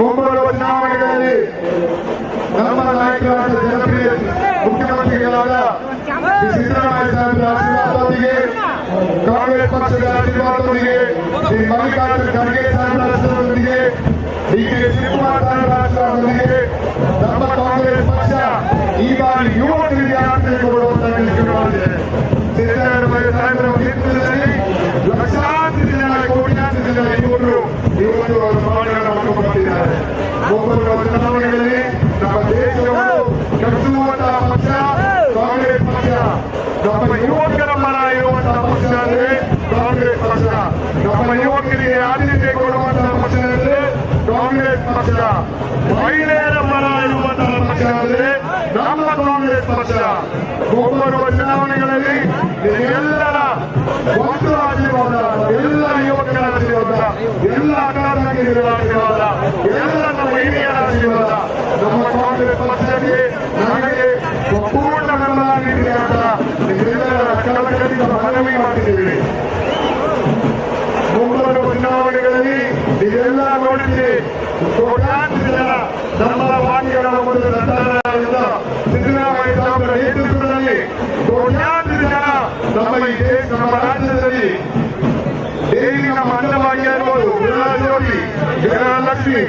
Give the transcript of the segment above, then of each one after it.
ಮುಂಬರುವ ಚುನಾವಣೆಗಳಲ್ಲಿ ನಮ್ಮ ನಾಯಕರಾದ ಜನಪ್ರಿಯ ಮುಖ್ಯಮಂತ್ರಿಗಳಾದ ಸಿದ್ದರಾಮಯ್ಯ ಸಾಹೇಬರ ಆಶೀರ್ವಾದದೊಂದಿಗೆ ಕಾಂಗ್ರೆಸ್ ಪಕ್ಷದ ಆಶೀರ್ವಾದದೊಂದಿಗೆ ಶ್ರೀ ಮಲ್ಲಿಕಾರ್ಜುನ ಖರ್ಗೆ ಸಾಹೇಬರ ಆಶೀರ್ವಾದದೊಂದಿಗೆ ಡಿ. ಕೆ. ಶಿವಕುಮಾರ್ ಸಾಹೇಬರ ಆಶೀರ್ವಾದದೊಂದಿಗೆ ನಮ್ಮ ಕಾಂಗ್ರೆಸ್ ಪಕ್ಷ ಈ ಬಾರಿ ಯುವಕರಿಗೆ ಆದ್ಯತೆ ಕೊಡುವಂತ ಕೆಲಸ ಮಾಡಿದೆ ಸಿದ್ದರಾಮಯ್ಯ ಸಾಹೇಬರ ನೇತೃತ್ವದಲ್ಲಿ ಲಕ್ಷಾಂತರ ಜನ ಕೋಟ್ಯಾಂತರ ಜನ ಯುವಕರು ಇವತ್ತು ಮಹಿಳೆಯರ ಪರ ಇರುವಂತಹ ಪಕ್ಷ ಅಂದ್ರೆ ನಮ್ಮ ಕಾಂಗ್ರೆಸ್ ಪಕ್ಷ. ಮುಂಬರುವ ಚುನಾವಣೆಗಳಲ್ಲಿ ಎಲ್ಲರ ಒಂದು ಆಶೀರ್ವಾದ ಎಲ್ಲ ಯುವಕರ ಆಶೀರ್ವಾದ ಎಲ್ಲ ಅಕಾಡೆಮಿಗಳ ಆಶೀರ್ವಾದ ಎಲ್ಲ ನಮ್ಮ ಹಿರಿಯರ ಆಶೀರ್ವಾದ ನಮ್ಮ ಕಾಂಗ್ರೆಸ್ ಪಕ್ಷಕ್ಕೆ ನನಗೆ ಪೂರ್ಣ ಬೆಂಬಲ ನೀಡಿದೆ ಅಂತ ನಿಮ್ಮೆಲ್ಲರ ಕಳಕಳಿಯಿಂದ ಮನವಿ ಮಾಡಿದ್ದೀವಿ ಮುಂಬರುವ ಚುನಾವಣೆಗಳಲ್ಲಿ ನೀವೆಲ್ಲ ನೋಡಿದ್ದೀರಿ ಕೋಟ್ಯಾಂತರ ಜನ ನಮ್ಮ ವಾಣಿಗಳ ಒಂದು ಸರ್ಕಾರದಿಂದ ಸಿದ್ದರಾಮಯ್ಯ ಸಾಹೇಬರ ನೇತೃತ್ವದಲ್ಲಿ ಕೋಟ್ಯಾಂತರ ಜನ ನಮ್ಮ ಈ ದೇಶ ನಮ್ಮ ರಾಜ್ಯದಲ್ಲಿ ಡೈಲಿ ನಮ್ಮ ಅಂಗವಾಗಿ ಇರ್ಬೋದು ಗೃಹಜ್ಯೋತಿ ಗೃಹಲಕ್ಷ್ಮಿ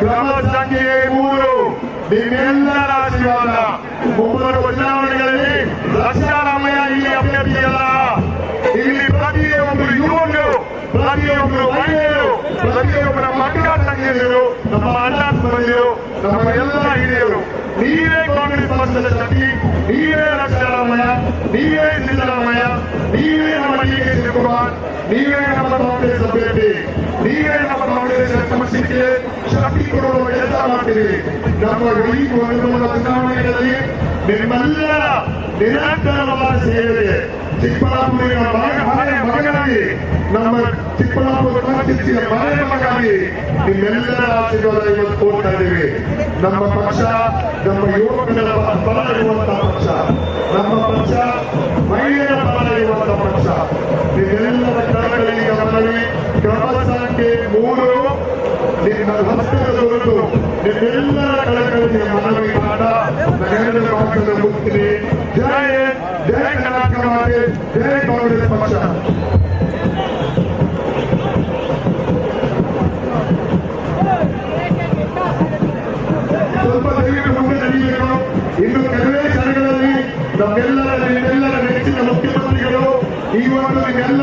ಕ್ರಮ ಸಂಖ್ಯೆ ಮೂರು ನಿಮ್ಮೆಲ್ಲರ ಆಶೀರ್ವಾದ ಮುಂಬರುವ ಚುನಾವಣೆಗಳಲ್ಲಿ ಲಕ್ಷಾರಾಮಯ್ಯ ಇಲ್ಲಿ ಅಭ್ಯರ್ಥಿಯಲ್ಲ ಇಲ್ಲಿ ಪ್ರತಿಯೊಬ್ಬರು ಯುವಕರು ಪ್ರತಿಯೊಬ್ಬರು ಮಹಿಳೆಯರು ಪ್ರತಿಯೊಬ್ಬರ ಮಕ್ಕಳ ತಂಗಿಯರು ನಮ್ಮ ಅಣ್ಣ ತಮ್ಮಂದಿರು ನಮ್ಮ ಎಲ್ಲ ಹಿರಿಯರು ನೀವೇ ಕಾಂಗ್ರೆಸ್ ಪಕ್ಷದ ಶಕ್ತಿ ನೀವೇ ಲಕ್ಷಾರಾಮಯ್ಯ ನೀವೇ ಸಿದ್ದರಾಮಯ್ಯ ನೀವೇ ನಮ್ಮ ಡಿ ಕೆ ಶಿವಕುಮಾರ್ ನೀವೇ ನಮ್ಮ ಕಾಂಗ್ರೆಸ್ ಅಭ್ಯರ್ಥಿ ನೀವೇ ನಮ್ಮ ಸಮಸ್ಯೆಗೆ ಶಕ್ತಿ ಕೊಡುವ ಕೆಲಸ ಮಾಡಿದೆ ನಮ್ಮ ಇಡೀ ಒಂದು ಚುನಾವಣೆಗಳಲ್ಲಿ ನಿಮ್ಮೆಲ್ಲರ ನಿರಂತರವಾದ ಸೇವೆ. ಚಿಕ್ಕಬಳ್ಳಾಪುರಿನ ಮಗನಾಗಿ, ನಮ್ಮ ಚಿಕ್ಕಬಳ್ಳಾಪುರ ಕಾನ್ಸ್ಟಿಟ್ಯೂನ್ಸಿಯ ಮನೆ ಮಗನಾಗಿ ನಿಮ್ಮೆಲ್ಲರ ಆಶೀರ್ವಾದ ಇವತ್ತು ಕೋರ್ತಾ ಇದ್ದೀವಿ. ನಮ್ಮ ಪಕ್ಷ, ನಮ್ಮ ಯುವಕರ ಬಲ ಇರುವಂತಹ ಪಕ್ಷ. ನಮ್ಮ ಪಕ್ಷ ಮಹಿಳೆಯರ ಬಲ ಇರುವಂತಹ ಪಕ್ಷ. ನಿಮ್ಮೆಲ್ಲರ ಕಳಕಳಿ ಮನವಿ ಕ್ರಮ ಸಂಖ್ಯೆ ಮೂರು ಹೊರತು ನಿಮ್ಮೆಲ್ಲರ ಕಲಾಕರಿಗೆ ಮನವಿ ಮಾಡ. ನಗರದ ಭಾಷಣ ಮುಗಿಸ್ತೀನಿ ಜಯ ಜಯ ಜಯ ಕಾಂಗ್ರೆಸ್ ಪಕ್ಷ. ಸ್ವಲ್ಪ ಇನ್ನು ಕೆಲವೇ ಕ್ಷಣಗಳಲ್ಲಿ ನಮ್ಮೆಲ್ಲರ ನಿಮ್ಮೆಲ್ಲರ ನೆಚ್ಚಿನ ಮುಖ್ಯಮಂತ್ರಿಗಳು, ಈ ಒಂದು ನಿಮ್ಮೆಲ್ಲ